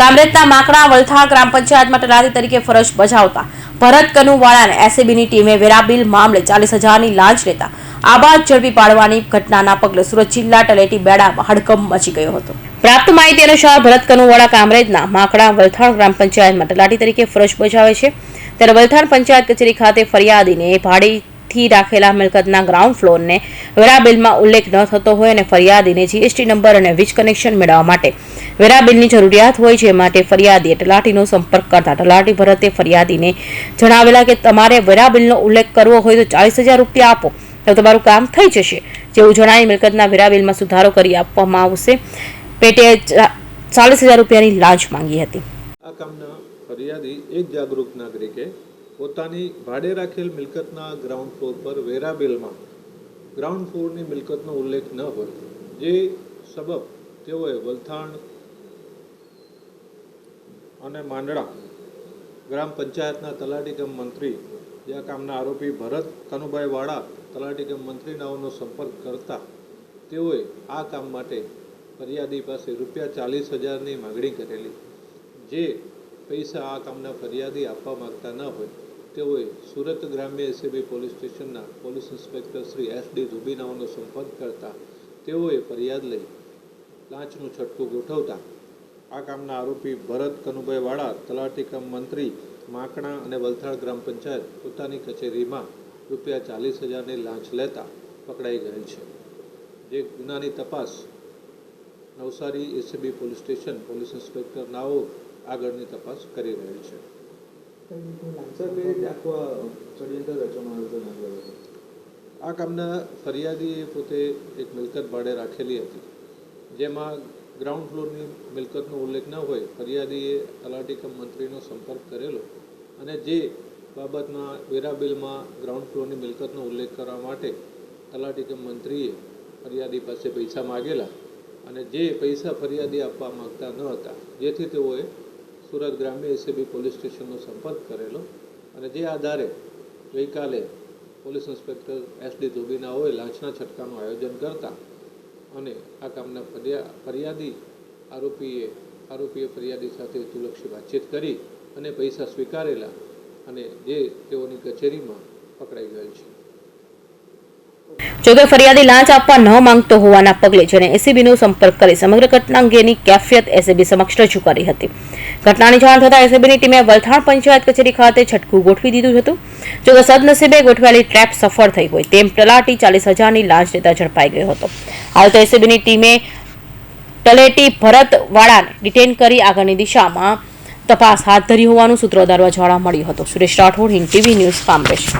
કામરેજના માકડા વલથાળ ગ્રામ પંચાયતમાં તલાટી તરીકે ફરજ બજાવતા ભરત કનુવાળાને એસીબીની ટીમે વેરાબિલ મામલે ચાલીસ હજારની લાંચ લેતા આબાદ ઝડપી પાડવાની ઘટનાના પગલે સુરત જિલ્લા તલેટી બેડામાં હડકંપ મચી ગયો હતો. પ્રાપ્ત માહિતી અનુસાર ભરત કનુવાળા કામરેજના માકડા વલથાણ ગ્રામ પંચાયતમાં તલાટી તરીકે ફરજ બજાવે છે. ત્યારે વલથાણ પંચાયત કચેરી ખાતે ફરિયાદીને ભાડેથી રાખેલા મિલકતના ગ્રાઉન્ડ ફ્લોરને વેરાબિલમાં ઉલ્લેખ ન થતો હોય અને ફરિયાદીને જીએસટી નંબર અને વીજ કનેક્શન મેળવવા માટે. વેરાબિલની જરૂરિયાત હોય છે માટે ફરિયાદીએ તલાટીનો સંપર્ક કરતા તલાટી ભરતે ફરિયાદીને જણાવેલા કે તમારે વેરાબિલનો ઉલ્લેખ કરવો હોય તો ચાલીસ હજાર રૂપિયા આપો. તો તમારું કામ થઈ જશે. જેવું જણાવી મિલકતના વેરાબિલમાં સુધારો કરી આપવામાં આવશે. પેટે ચાલીસ હજાર રૂપિયાની લાંચ માંગી હતી. આ કામના ફરિયાદી એક જાગૃત નાગરિકે પોતાની ભાડે રાખેલ મિલકતના ગ્રાઉન્ડ ફ્લોર પર વેરા બિલમાં ગ્રાઉન્ડ ફ્લોરની મિલકતનો ઉલ્લેખ ન હોય, જે સબબ તેઓએ વલથાણ અને માંડળા ગ્રામ પંચાયતના તલાટી કમ મંત્રી જે આ કામના આરોપી ભરત કનુભાઈ વાળા તલાટીકમ મંત્રીનાઓનો સંપર્ક કરતા તેઓએ આ કામ માટે ફરિયાદી પાસે રૂપિયા ચાલીસ હજારની માગણી કરેલી, જે પૈસા આ કામના ફરિયાદી આપવા માગતા ન હોય. તેઓએ સુરત ગ્રામ્ય એસીબી પોલીસ સ્ટેશનના police inspector Shri S D ધુબીનાઓનો સંપર્ક કરતા તેઓએ ફરિયાદ લઈ લાંચનું છટકું ગોઠવતા આ કામના આરોપી ભરત કનુભાઈ વાળા તલાટી કામ મંત્રી, માકણા અને વલથાડ ગ્રામ પંચાયત પોતાની કચેરીમાં રૂપિયા ચાલીસ હજારની લાંચ લેતા પકડાઈ ગયેલ છે. જે ગુનાની તપાસ Navsari ACB police station police inspector નાઓ આગળની તપાસ કરી રહેલ છે. આ કામના ફરિયાદીએ પોતે એક મિલકત ભાડે રાખેલી હતી. જેમાં ગ્રાઉન્ડ ફ્લોરની મિલકતનો ઉલ્લેખ ન હોય, ફરિયાદીએ તલાટી કમ મંત્રીનો સંપર્ક કરેલો અને જે બાબતમાં વેરા બિલમાં ગ્રાઉન્ડ ફ્લોરની મિલકતનો ઉલ્લેખ કરવા માટે તલાટી કમ મંત્રીએ ફરિયાદી પાસે પૈસા માગેલા અને જે પૈસા ફરિયાદી આપવા માંગતા ન હતા, જેથી તેઓએ સુરત ગ્રામ્ય એસીબી પોલીસ સ્ટેશનનો સંપર્ક કરેલો અને જે આધારે ગઈકાલે પોલીસ ઇન્સ્પેક્ટર એસ ડી ધોબીનાઓએ લાંચના છટકાનું આયોજન કરતા અને આ કામના ફરિયા, ફરિયાદી આરોપીએ આરોપીએ ફરિયાદી સાથે તુલક્ષી વાતચીત કરી અને પૈસા સ્વીકારેલા અને જે તેઓની કચેરીમાં પકડાઈ ગયેલ છે. જોકે ફરિયાદી લાંચ આપવા ન માંગતો હોવાના પગલે જેણે એસીબીનો સંપર્ક કરી સમગ્ર ઘટના અંગેની કેફિયત એસીબી સમક્ષ રજૂ કરી હતી. ઘટનાની જાણ થતાં એસીબીની ટીમે વલથાણ પંચાયત કચેરી ખાતે છટકું ગોઠવી દીધું હતું. જોકે સદનસીબે ગોઠવાયેલી ટ્રેપ સફળ થઈ હોય તેમ તલાટી ચાલીસ હજારની લાંચ લેતા ઝડપાઈ ગયો હતો. હાલ તો એસીબીની ટીમે તલેટી ભરતવાળાને ડિટેન કરી આગળની દિશામાં તપાસ હાથ ધરી હોવાનું સૂત્રો દ્વારા જાણવા મળ્યું હતું. Suresh Rathod, Hind TV news, Kamrej.